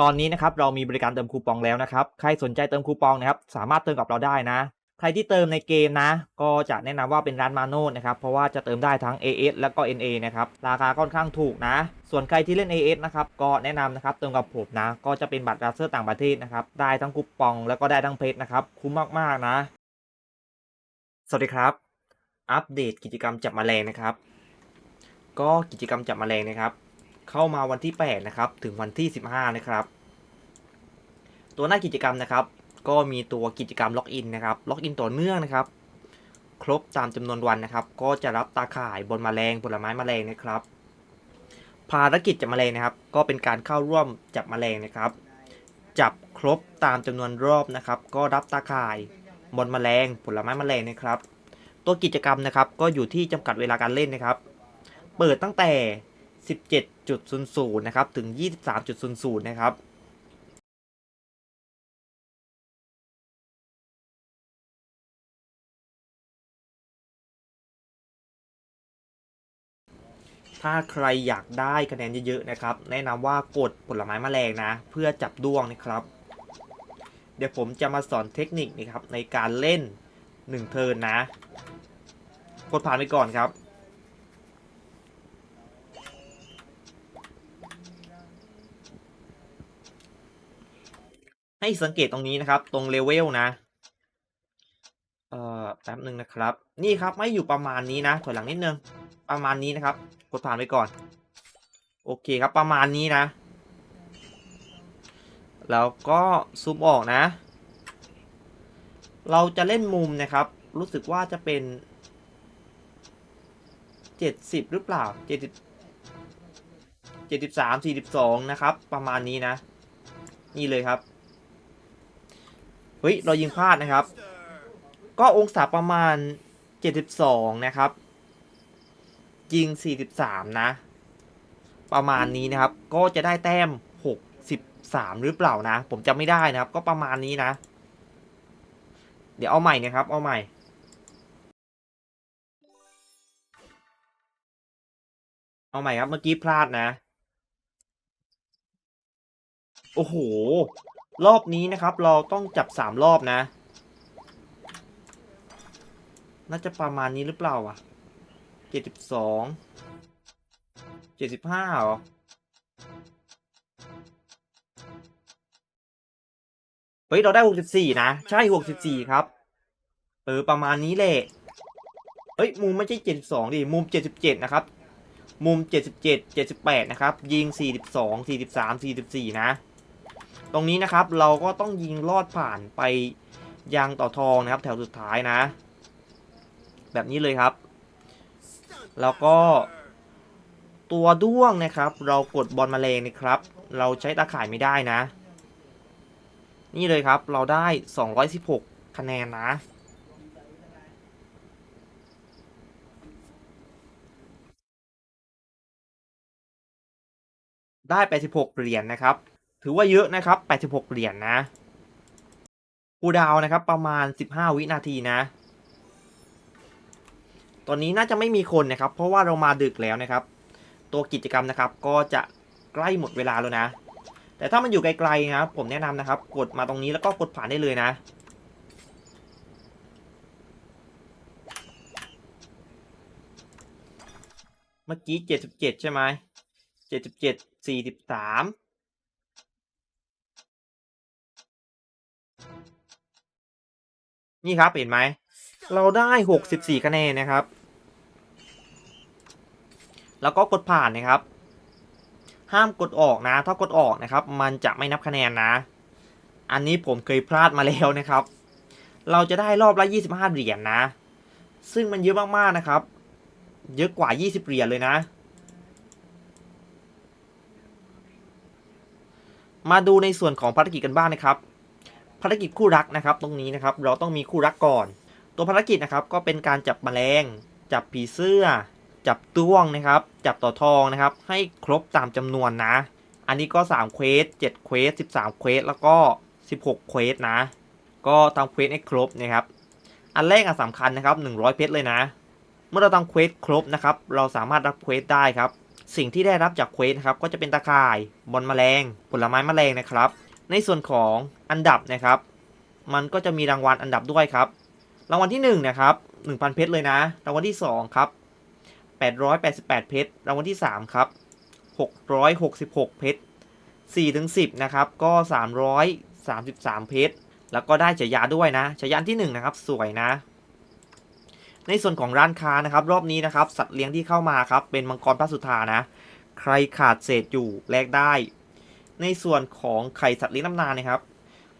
ตอนนี้นะครับเรามีบริการเติมคูปองแล้วนะครับ ใครสนใจเติมคูปองนะครับสามารถเติมกับเราได้นะ ใครที่เติมในเกมนะ ก็จะแนะนำว่าเป็นร้านมาโน่นะครับ เพราะว่าจะเติมได้ทั้ง AS แล้วก็ NA นะครับ ราคาค่อนข้างถูกนะ ส่วนใครที่เล่น AS นะครับ ก็แนะนำนะครับเติมกับผมนะ ก็จะเป็นบัตรราเซอร์ต่างประเทศนะครับ ได้ทั้งคูปองแล้วก็ได้ทั้งเพชรนะครับ คุ้มมากๆนะ สวัสดีครับ อัปเดตกิจกรรมจับแมลงนะครับ ก็กิจกรรมจับแมลงนะครับ เข้ามาวันที่ 8 นะครับ ถึงวันที่ 15 นะครับ ตัวหน้ากิจกรรมนะครับ ก็มีตัวกิจกรรมล็อกอินนะครับ ล็อกอินต่อเนื่องนะครับ ครบตามจำนวนวันนะครับ ก็จะรับตาข่ายบนมแมลงผลไม้มแมลงนะครับ ภารกิจจับมแมลงนะครับ ก็เป็นการเข้าร่วมจับมแมลงนะครับ จับครบตามจำนวนรอบนะครับ ก็รับตาข่ายบนมแมลงผลไม้มแมลงนะครับ ตัวกิจกรรมนะครับ ก็อยู่ที่จำกัดเวลาการเล่นนะครับ เปิดตั้งแต่ 17.00 นะครับ ถึง 23.00 นะครับถ้าใครอยากได้คะแนนเยอะๆนะครับ แนะนำว่ากดผลไม้แมลงนะ เพื่อจับด้วงนะครับ เดี๋ยวผมจะมาสอนเทคนิคนะครับในการเล่น 1 เทิร์นนะ กดผ่านไปก่อนครับ ให้สังเกตตรงนี้นะครับ ตรงเลเวลนะ เอ่อแป๊บหนึ่งนะครับ นี่ครับไม่อยู่ประมาณนี้นะ ถอยหลังนิดนึง ประมาณนี้นะครับ กดผ่านไปก่อน โอเคครับประมาณนี้นะ แล้วก็ซูมออกนะ เราจะเล่นมุมนะครับ รู้สึกว่าจะเป็น 70 หรือเปล่า 70 73 42 นะครับ ประมาณนี้นะ นี่เลยครับ เฮ้ย เรายิงพลาดนะครับ ก็องศาประมาณ 72 นะครับ ยิง 43 นะ ประมาณนี้นะครับ ก็จะได้แต้ม 63 หรือเปล่านะ ผมจำไม่ได้นะครับ ก็ประมาณนี้นะ เดี๋ยวเอาใหม่นะครับ เอาใหม่เอาใหม่ครับ เมื่อกี้พลาดนะ โอ้โห รอบนี้นะครับ เราต้องจับสามรอบนะ น่าจะประมาณนี้หรือเปล่าอะเจ็ดสิบสองเจ็ดสิบห้าเหรอเฮ้ย เราได้หกสิบสี่นะ ใช่หกสิบสี่ครับ เออ ประมาณนี้แหละเฮ้ย มุมไม่ใช่เจ็ดสิบสองดิ มุมเจ็ดสิบเจ็ดนะครับ มุมเจ็ดสิบเจ็ดเจ็ดสิบแปดนะครับ ยิงสี่สิบสองสี่สิบสามสี่สิบสี่นะ ตรงนี้นะครับเราก็ต้องยิงลอดผ่านไปยังต่อทองนะครับ แถวสุดท้ายนะ แบบนี้เลยครับ แล้วก็ตัวด้วงนะครับ เรากดบอลแมลงนะครับ เราใช้ตาข่ายไม่ได้นะ นี่เลยครับเราได้ 216 คะแนนนะได้86เหรียญนะครับ ถือว่าเยอะนะครับ 86 เหรียญนะคูดาวนะครับ ประมาณ 15 วินาทีนะ ตอนนี้น่าจะไม่มีคนนะครับ เพราะว่าเรามาดึกแล้วนะครับ ตัวกิจกรรมนะครับ ก็จะใกล้หมดเวลาแล้วนะ แต่ถ้ามันอยู่ไกลๆนะครับผมแนะนำนะครับ กดมาตรงนี้แล้วก็กดผ่านได้เลยนะ เมื่อกี้ 77 ใช่ไหม77 43 นี่ครับเห็นไหม เราได้ 64 คะแนนนะครับ แล้วก็กดผ่านนะครับ ห้ามกดออกนะ ถ้ากดออกนะครับ มันจะไม่นับคะแนนนะ อันนี้ผมเคยพลาดมาแล้วนะครับ เราจะได้รอบละ 25 เหรียญนนะ ซึ่งมันเยอะมากๆนะครับ เยอะกว่า 20 เหรียญเลยนะมาดูในส่วนของภารกิจกันบ้างนะครับ ภารกิจคู่รักนะครับ ตรงนี้นะครับ เราต้องมีคู่รักก่อน ตัวภารกิจนะครับก็เป็นการจับแมลง จับผีเสื้อ จับต้วงนะครับ จับต่อทองนะครับ ให้ครบตามจำนวนนะ อันนี้ก็3เควส7เควส13เควสแล้วก็ 16เควสนะ ก็ทำเควสให้ครบนะครับ อันแรกอะสำคัญนะครับ 100 เพชรเลยนะ เมื่อเราทำเควสครบนะครับ เราสามารถรับเควสได้ครับ สิ่งที่ได้รับจากเควสนะครับก็จะเป็นตะข่ายบอลแมลง ผลไม้แมลงนะครับ ในส่วนของอันดับนะครับ มันก็จะมีรางวัลอันดับด้วยครับ รางวัลที่1นะครับ1,000 เพชรเลยนะ รางวัลที่2ครับ888 เพชร รางวัลที่3ครับ666 เพชร4ถึง10นะครับ ก็ 333 เพชร แล้วก็ได้ฉายาด้วยนะฉายาที่1นะครับ สวยนะ ในส่วนของร้านค้านะครับ รอบนี้นะครับ สัตว์เลี้ยงที่เข้ามาครับ เป็นมังกรพระสุธานะ ใครขาดเศษอยู่แลกได้ ในส่วนของไข่สัตว์เลี้ยงน้ำนานนะครับ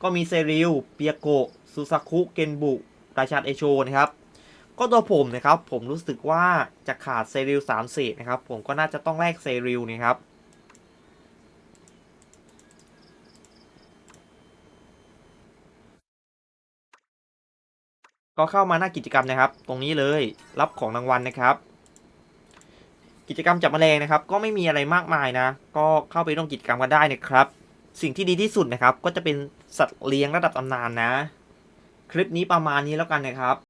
ก็มีเซริลเปียโกซูซาคุเกนบุราชาเอโชนะครับ ก็ตัวผมนะครับ ผมรู้สึกว่าจะขาดเซริลสามเศษนะครับ ผมก็น่าจะต้องแลกเซริลนะครับก็เข้ามาหน้ากิจกรรมนะครับ ตรงนี้เลยรับของรางวัลนะครับ กิจกรรมจับแมลงนะครับ ก็ไม่มีอะไรมากมายนะ ก็เข้าไปร่วมกิจกรรมกันได้นะครับ สิ่งที่ดีที่สุดนะครับ ก็จะเป็นสัตว์เลี้ยงระดับตำนานนะ คลิปนี้ประมาณนี้แล้วกันนะครับ